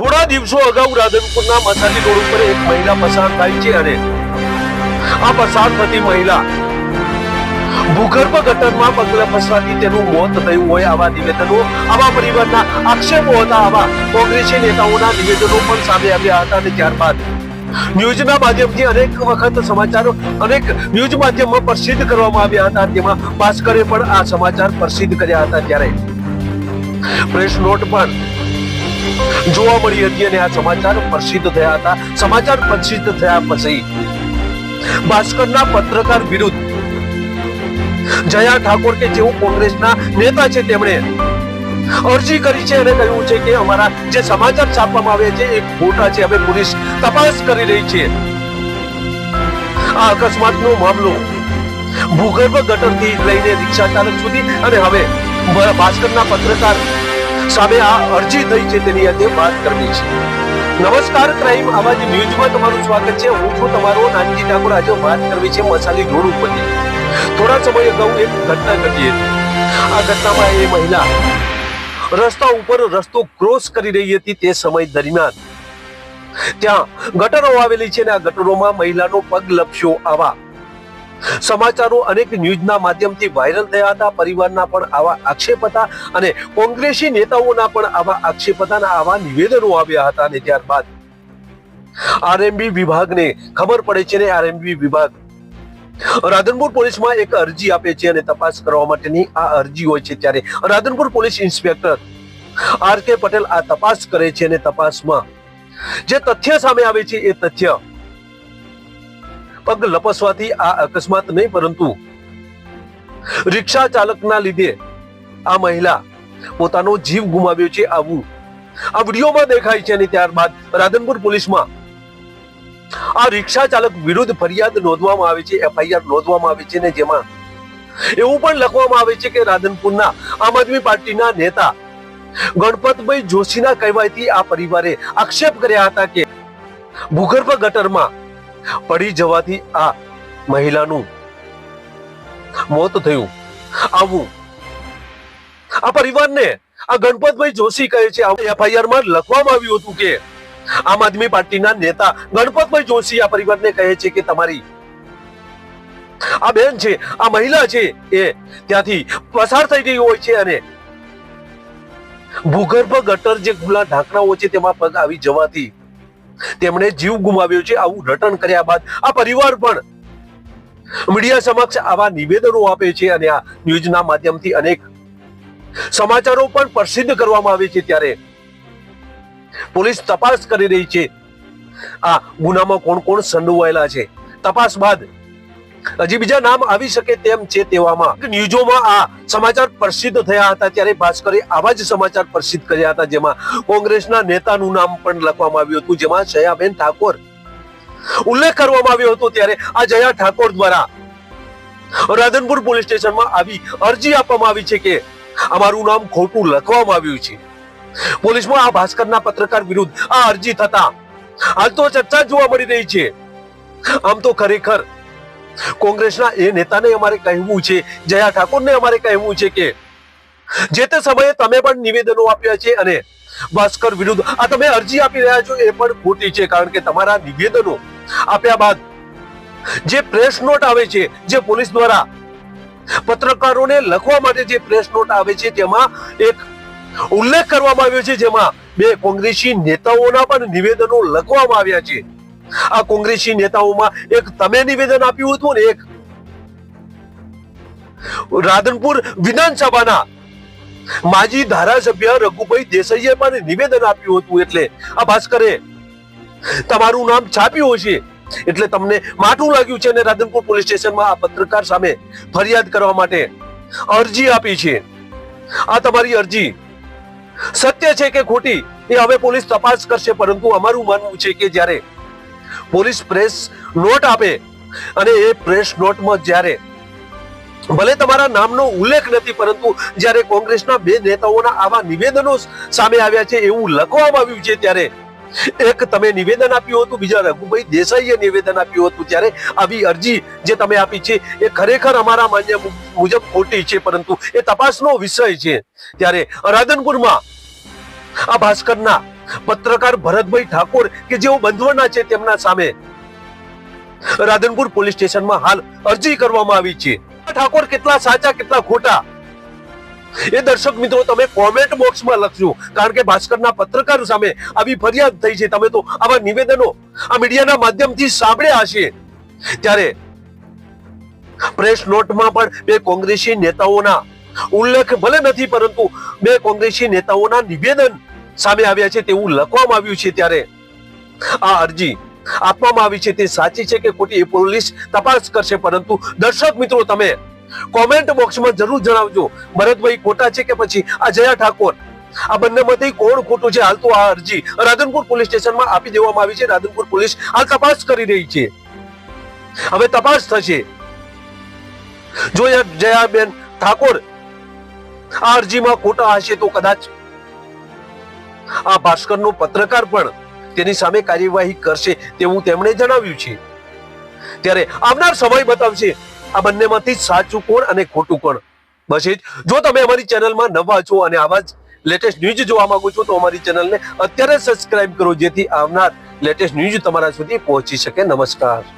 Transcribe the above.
થોડા દિવસો અગાઉ રાધનપુરના મસાલી રોડ ઉપર એક મહિલા પસાર થાય છે અને આ પસાર થતી મહિલા ભૂગર્ભ ગટરમાં પગલે ફસવાથી તેનું મોત થયું હોય આવા નિવેદનો, આવા પરિવારના આક્ષેપો હતા, આવા કોંગ્રેસી નેતાઓના નિવેદનો પણ સામે આવ્યા હતા અને ત્યારબાદ ન્યૂઝના માધ્યમથી અનેક વખત સમાચારો, અનેક ન્યૂઝ માધ્યમમાં પ્રસિદ્ધ કરવામાં આવ્યા હતા. તેમાં ભાસ્કરે પણ આ સમાચાર પ્રસિદ્ધ કર્યા હતા ત્યારે. પ્રેસ નોટ પણ જોવા મળી હતી અને આ સમાચાર પ્રસિદ્ધ થયા હતા. સમાચાર પ્રસિદ્ધ થયા પછી ભાસ્કરના પત્રકાર વિરુદ્ધ જયા ઠાકોર કે જેઓ કોંગ્રેસના નેતા છે, તેમણે અરજી કરી છે અને કહ્યું છે કે અમારા જે સમાચાર છાપવામાં આવે છે, એ ખોટા છે. હવે પોલીસ તપાસ કરી રહી છે. આ અકસ્માતનો મામલો ભૂગર્ભ ગટરથી લઈને રિક્ષા ચાલક સુધી અને હવે ભાસ્કરના પત્રકાર સામે આ અરજી થઈ છે તેની આજે વાત કરવી છે. નમસ્કાર, ક્રાઇમ આવાજ ન્યૂઝમાં તમારું સ્વાગત છે. હું છું તમારો નાનજી ઠાકોર. આજે વાત કરવી છે મસાલી રોડ ઉપરની. થોડા સમય અગાઉ એક ઘટના ઘટી હતી. આ ઘટનામાં એ મહિલા રસ્તા ઉપર રસ્તો ક્રોસ કરી રહી હતી તે સમય દરમિયાન. ત્યાં ગટરો આવેલી છે અને આ ગટરોમાં મહિલાનો પગ લપસ્યો આવા સમાચારો અનેક ન્યૂઝના માધ્યમથી વાયરલ થયા હતા પરિવારના પણ આવા આક્ષેપ હતા અને કોંગ્રેસી નેતાઓના પણ આવા આક્ષેપ હતા આવા નિવેદનો આવ્યા હતા અને ત્યારબાદ આરએમબી વિભાગને ખબર પડે છે ને આરએમબી વિભાગ રાધનપુર પોલીસમાં એક અરજી આપે છે અને તપાસ કરવા માટેની આ અરજી હોય છે ત્યારે Radhanpur police inspector R K Patel આ તપાસ કરે છે અને તપાસમાં જે તથ્ય સામે આવે છે એ તથ્ય પગ લપસવાથી આ અકસ્માત નહીં, પરંતુ રિક્ષા ચાલકના લીધે આ મહિલા પોતાનો જીવ ગુમાવ્યો છે આવું આ વિડીયોમાં દેખાય છે અને ત્યારબાદ રાધનપુર પોલીસમાં આ રિક્ષા ચાલક વિરુદ્ધ ફરિયાદ નોંધવામાં આવે છે, એફઆઈઆર નોંધવામાં આવે છે ને જેમાં એવું પણ લખવામાં આવે છે કે રાધનપુરના આમ આદમી પાર્ટીના નેતા ગણપતભાઈ જોશીના કહેવાયથી આ પરિવારે આક્ષેપ કર્યા હતા કે ભૂગર્ભ ગટરમાં પડી જવાથી આ મહિલાનું મોત થયું. આવું આ પરિવારને આ ગણપતભાઈ જોશી કહે છે. એફઆઈઆર લખવામાં આવ્યું હતું કે આમ આદમી પાર્ટીના નેતા ગણપતભાઈ જોશી આ પરિવારને કહે છે કે તમારી આ બેન છે, આ મહિલા છે એ ત્યાંથી પસાર થઈ ગઈ હોય છે અને ભૂગર્ભ ગટર જે ખુલ્લા ઢાંકણાઓ છે તેમાં પગ આવી જવાથી તેમણે જીવ ગુમાવ્યો છે આવું રટણ કર્યા બાદ આ પરિવાર પણ મીડિયા સમક્ષ આવા નિવેદનો આપે છે અને આ ન્યૂઝના માધ્યમથી અનેક સમાચારો પણ પ્રસિદ્ધ કરવામાં આવે છે ત્યારે પોલીસ તપાસ કરી રહી છે. આ ગુનામાં કોણ કોણ સંડોવાયેલા છે? તપાસ બાદ હજી બીજા નામ આવી શકે તેમ છે તેવામાં. ન્યૂઝોમાં આ સમાચાર પ્રસિદ્ધ થયા હતા ત્યારે ભાસ્કરે આવા જ સમાચાર પ્રસિદ્ધ કર્યા હતા જેમાં કોંગ્રેસના નેતાનું નામ પણ લખવામાં આવ્યું હતું, જેમાં જયાબેન ઠાકોર ઉલ્લેખ કરવામાં આવ્યો હતો ત્યારે આ જયા ઠાકોર દ્વારા રાધનપુર પોલીસ સ્ટેશનમાં આવી અરજી આપવામાં આવી છે કે અમારું નામ ખોટું લખવામાં આવ્યું છે. પોલીસમાં આ ભાસ્કરના પત્રકાર વિરુદ્ધ આ અરજી થતા હાલ તો ચર્ચા જોવા મળી રહી છે. આમ તો ખરેખર કોંગ્રેસના એ નેતાને અમારે કહેવું છે, જયા ઠાકોરને અમારે કહેવું છે કે, જે તે સમયે તમે પણ નિવેદનો આપ્યા છે અને ભાસ્કર વિરુદ્ધ, આ તમે અરજી આપી રહ્યા છો એ પણ ખોટી છે, કારણ કે તમારા નિવેદનો આપ્યા બાદ જે પ્રેસ નોટ આવે છે, જે પોલીસ દ્વારા પત્રકારોને લખવા માટે જે પ્રેસ નોટ આવે છે, તેમાં એક ઉલ્લેખ કરવામાં આવ્યો છે, જેમાં બે કોંગ્રેસી નેતાઓના પણ નિવેદનો લખવામાં આવ્યા છે. આ કોંગ્રેસી નેતાઓમાં એક તમે નિવેદન આપ્યું હતું ને એક. રાધનપુર વિધાનસભાના માજી ધારાસભ્ય રઘુભાઈ દેસાઈએ પણ નિવેદન આપ્યું હતું એટલે આ ભાસ્કરે તમારું નામ છાપ્યું હશે એટલે તમને માઠું લાગ્યું છે અને રાધનપુર પોલીસ સ્ટેશનમાં આ પત્રકાર સામે ફરિયાદ કરવા માટે અરજી આપી છે. આ તમારી અરજી સત્ય છે કે ખોટી એ હવે પોલીસ તપાસ કરશે, પરંતુ અમારું માનવું છે કે જ્યારે પોલીસ પ્રેસ નોટ આપે અને એ પ્રેસ નોટમાં જ્યારે ભલે તમારા નામનો ઉલ્લેખ નથી, પરંતુ જ્યારે કોંગ્રેસના બે નેતાઓના આવા નિવેદનો સામે આવ્યા છે, એવું લખવામાં આવ્યું છે, ત્યારે એક તમે નિવેદન આપ્યું હતું, બીજા રઘુભાઈ દેસાઈએ નિવેદન આપ્યું હતું, ત્યારે આવી અરજી જે તમે આપી છે, એ ખરેખર અમારા માન્ય મુજબ ખોટી છે, પરંતુ એ તપાસનો વિષય છે. ત્યારે રાધનપુરમાં આ ભાસ્કરના પત્રકાર ભરતભાઈ ઠાકોર કે જેઓ બંધવાના છે તેમના સામે. રાધનપુર પોલીસ સ્ટેશનમાં હાલ અરજી કરવામાં આવી છે. ઠાકોર કેટલા સાચા, કેટલા ખોટા? એ દર્શક મિત્રો, તમે કોમેન્ટ બોક્સમાં લખજો. કારણ કે ભાસ્કરના પત્રકાર સામે આવી ફરિયાદ થઈ છે. તમે તો આવા નિવેદનો આ મીડિયાના માધ્યમથી સાંભળ્યા હશે. ત્યારે પ્રેસ નોટમાં પણ બે કોંગ્રેસી નેતાઓના ઉલ્લેખ ભલે નથી, પરંતુ બે કોંગ્રેસી નેતાઓના નિવેદન સામે આવ્યા છે તેવું લખવામાં આવ્યું છે ત્યારે આ અરજી આપવામાં આવી છે તે સાચી છે કે ખોટી એ પોલીસ તપાસ કરશે, પરંતુ દર્શક મિત્રો તમે કોમેન્ટ બોક્સમાં જરૂર જણાવજો. ભરતભાઈ ખોટા છે કે પછી આ જયા ઠાકોર? આ બંનેમાંથી કોણ ખોટું છે? હાલ તો આ અરજી રાધનપુર પોલીસ સ્ટેશનમાં આપી દેવામાં આવી છે. રાધનપુર પોલીસ હાલ તપાસ કરી રહી છે. હવે તપાસ થશે. જો જયાબેન ઠાકોર આ અરજીમાં ખોટા હશે તો કદાચ આ ભાસ્કરનો પત્રકાર પણ તેની સામે કાર્યવાહી કરશે તેવું તેમણે જણાવ્યું છે. ત્યારે આવનાર સમય બતાવશે આ બંનેમાંથી સાચું કોણ અને ખોટું કોણ. બસ એ જ. તમે અમારી ચેનલમાં નવા છો અને આવા જ લેટેસ્ટ ન્યૂઝ જોવા માંગો છો તો અમારી ચેનલને અત્યારે સબસ્ક્રાઇબ કરો જેથી આવનાર લેટેસ્ટ ન્યૂઝ તમારા સુધી પહોંચી શકે. નમસ્કાર.